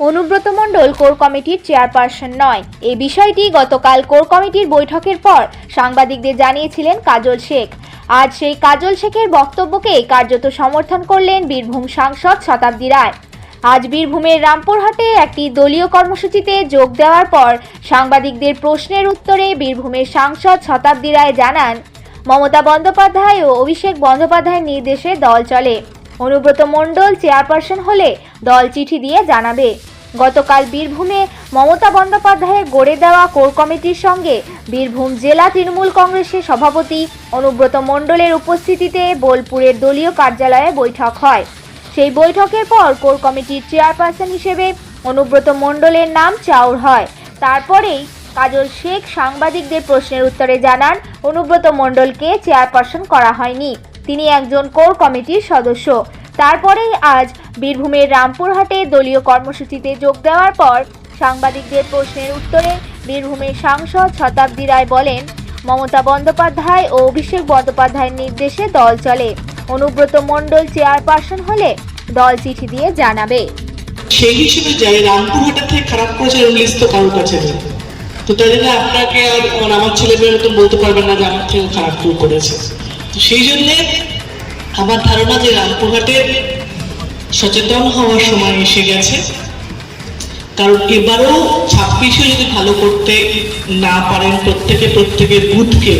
Anubrata Mondal core committee chairperson নয়। এই বিষয়টি গতকাল কোর কমিটির বৈঠকের পর সাংবাদিকদের জানিয়েছিলেন কাজল শেখ। আজ সেই কাজল শেখের বক্তব্যকে কার্যত সমর্থন করলেন বীরভূম সাংসদ শতাব্দী রায়। আজ বীরভূমের রামপুরহাটে একটি দলীয় কর্মসূচিতে যোগ দেওয়ার পর সাংবাদিকদের প্রশ্নের উত্তরে বীরভূমের সাংসদ শতাব্দী রায় জানান, মমতা বন্দ্যোপাধ্যায় ও অভিষেক বন্দ্যোপাধ্যায়ের নির্দেশে দল চলে। অনুব্রত মণ্ডল চেয়ারপারসন হলে দল চিঠি দিয়ে জানাবে। গতকাল বীরভূমে মমতা বন্দ্যোপাধ্যায়ের গড়ে দেওয়া কোর কমিটির সঙ্গে বীরভূম জেলা তৃণমূল কংগ্রেসের সভাপতি অনুব্রত মণ্ডলের উপস্থিতিতে বোলপুরের দলীয় কার্যালয়ে বৈঠক হয়। সেই বৈঠকের পর কোর কমিটির চেয়ারপারসন হিসেবে অনুব্রত মণ্ডলের নাম চাউর হয়। তারপরেই কাজল শেখ সাংবাদিকদের প্রশ্নের উত্তরে জানান, অনুব্রত মণ্ডলকে চেয়ারপারসন করা হয়নি। তিনি একজন কোর কমিটির সদস্য। তারপরেই আজ বীরভূমের রামপুরহাটে দলীয় কর্মসূচিতে যোগ দেওয়ার পর সাংবাদিকদের প্রশ্নের উত্তরে বীরভূমের সাংসদ শতাব্দী রায় বলেন, মমতা বন্দ্যোপাধ্যায় ও অভিষেক বন্দ্যোপাধ্যায়ের নির্দেশে দল চলে। অনুব্রত মণ্ডল চেয়ারপারসন হলে দল চিঠি দিয়ে জানাবে। সেই হিসেবে যাই রামপুরহাটের থেকে খারাপ করেছে লিস্ট তো কারোর কাছে নেই। তো তাই জন্য আপনাকে আর মানে আমার ছেলে মেয়ের মতো বলতে পারবেন না যে আমার থেকে খারাপ কেউ করেছে। তো সেই জন্যে আমার ধারণা যে রামপুরহাটে সচেতন হওয়ার সময় এসে গেছে। কারণ এবারও ছাব্বিশে যদি ভালো করতে না পারেন, প্রত্যেকে প্রত্যেকের বুথকে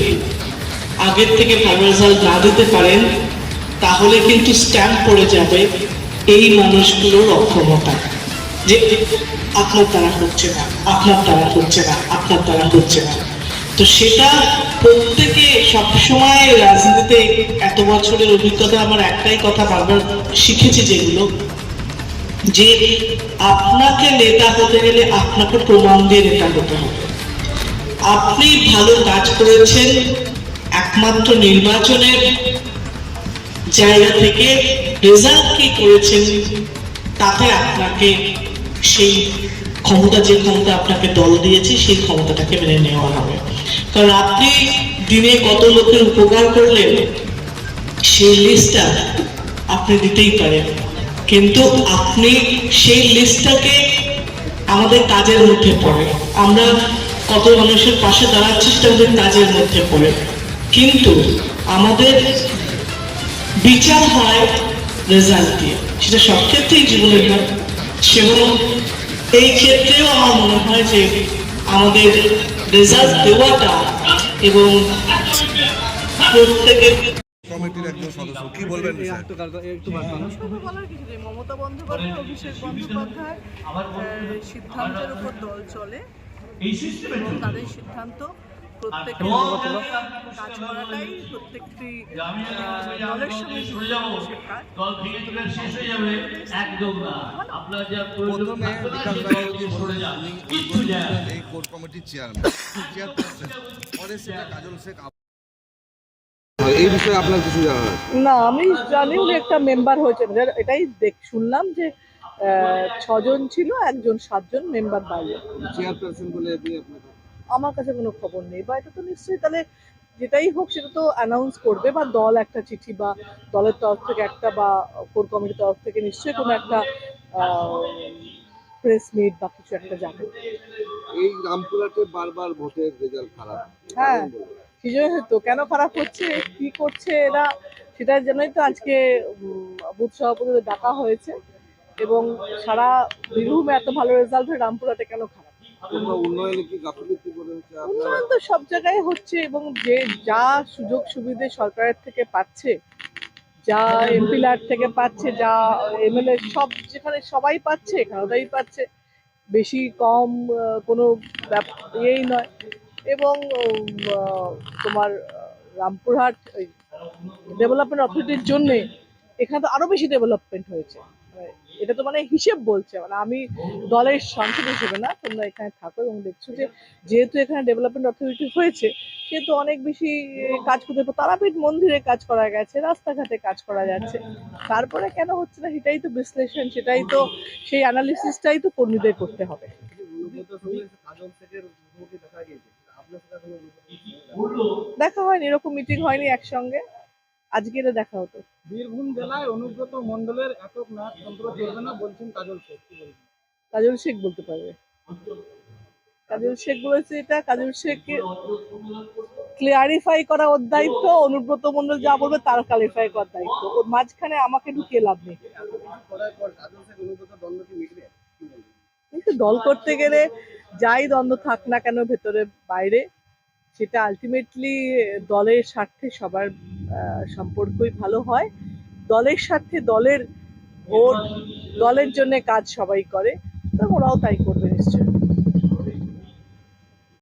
আগের থেকে ভালো রেজাল্ট না দিতে পারেন, তাহলে কিন্তু স্ট্যাম্প পড়ে যাবে এই মানুষগুলোর অক্ষমতা। যে আপনার দ্বারা হচ্ছে না, আপনার দ্বারা হচ্ছে না, আপনার দ্বারা হচ্ছে না। তো সেটা প্রত্যেকে সবসময় রাজনীতিতে এত বছরের অভিজ্ঞতা আমার একটাই কথা বারবার শিখেছি যেগুলো, যে আপনাকে নেতা হতে গেলে আপনাকে প্রমাণ দিয়ে নেতা হতে হবে। আপনি ভালো কাজ করেছেন একমাত্র নির্বাচনের জায়গা থেকে রেজাল্ট কি করেছেন তাতে আপনাকে সেই ক্ষমতা, যে ক্ষমতা আপনাকে দল দিয়েছে, সেই ক্ষমতাটাকে মেনে নেওয়া হবে। কারণ আপনি দিনে কত লোকের উপকার করলেন? সেই লিস্টটা আপনি দিতেই পারেন। কিন্তু আপনি সেই লিস্টটাকে আমাদের কাজের মধ্যে পড়ে। আমরা কত মানুষের পাশে দাঁড়াচ্ছি সেটা আমাদের কাজের মধ্যে পড়ে। কিন্তু আমাদের বিচার হয় রেজাল্ট দিয়ে। সেটা সব ক্ষেত্রেই জীবনের হয়। সেগুলো এই ক্ষেত্রেও আমার মনে হয় যে আমাদের রেজাল্ট দেওয়াটা এবং প্রত্যেকের কমিটির একজন সদস্য কি বলবেন শুধু বলার কিছু নেই। মমতা বন্দ্যোপাধ্যায় অভিষেক বন্দ্যোপাধ্যায় সিদ্ধান্তের উপর দল চলে। এবং তাদের সিদ্ধান্ত কাজ করাটাই প্রত্যেকটি দলের সঙ্গে প্রথমে এই কোর কমিটির চেয়ারম্যান চেয়ারপারসন পরে সেটা কাজল শেখ এই বিষয়ে আপনার কিছু না আমি জানি উনি একটা মেম্বার হয়েছেন। এটাই দেখ শুনলাম যে আহ, ছজন ছিল একজন সাতজন মেম্বার বাইরে। চেয়ারপারসন বলে দিয়ে আপনাকে আমার কাছে কোনো খবর নেই বা এটা তো নিশ্চয়ই তাহলে যেটাই হোক সেটা তো অ্যানাউন্স করবে বা দল একটা চিঠি বা দলের তরফ থেকে একটা বা কোর কমিটির তরফ থেকে নিশ্চয়ই কোনো একটা প্রেস মিট বা কিছু একটা যাবে এই রামপুরহাটে বারবার ভোটের রেজাল্ট খারাপ হ্যাঁ। সেই জন্য হয়তো কেন খারাপ হচ্ছে কি করছে এরা সেটার জন্যই তো আজকে বুথ সভাপতিদের ডাকা হয়েছে এবং সারা বীরভূমে এত ভালো রেজাল্ট হয় রামপুরহাটে কেন খারাপ উন্নয়নে তো সব জায়গায় হচ্ছে এবং যে যা সুযোগ সুবিধে সরকারের থেকে পাচ্ছে, যা এমপিলার থেকে পাচ্ছে, যা এমএলএ সব যেখানে সবাই পাচ্ছে এখানেটাই পাচ্ছে, বেশি কম কোনো ইয়েই নয়। এবং তোমার রামপুরহাট ডেভেলপমেন্ট অথরিটির জন্যে এখানে তো আরও বেশি ডেভেলপমেন্ট হয়েছে। এটা তো মানে হিসেব বলছে মানে আমি দলের সাংসদ হিসেবে না, তোমরা এখানে থাকো এবং দেখছ যে যেহেতু এখানে ডেভেলপমেন্ট অথরিটি হয়েছে, সেহেতু অনেক বেশি কাজ করতে তারাপীঠ মন্দিরে কাজ করা গেছে, রাস্তাঘাটে কাজ করা যাচ্ছে। তারপরে কেন হচ্ছে না, সেটাই তো বিশ্লেষণ, সেটাই তো সেই অ্যানালিসিসটাই তো কর্মীদের করতে হবে। দেখা হয়নি, এরকম মিটিং হয়নি একসঙ্গে। আজকে এলে দেখা হতো। বীরভূম জেলায় অনুব্রত মণ্ডলের একক নাটতন্ত্র চলবে না বলছেন কাজল শেখ। কাজল শেখ বলতে পারবে। কাজল শেখ বলেছে এটা কাজল শেখ ক্লিয়ারিফাই করা ওর দায়িত্ব অনুব্রত মন্ডল যা বলবে তার ক্লারিফাই করার দায়িত্ব। ওর মাঝখানে আমাকে ঢুকিয়ে লাভ নেই। কিন্তু দল করতে গেলে যাই দ্বন্দ্ব থাক না কেন ভেতরে বাইরে সেটা আলটিমেটলি দলের স্বার্থে সবার সম্পর্কই ভালো হয়। দলের সাথে দলের ভোট, দলের জন্য কাজ সবাই করে। তো ওরাও তাই করবে নিশ্চয়ই।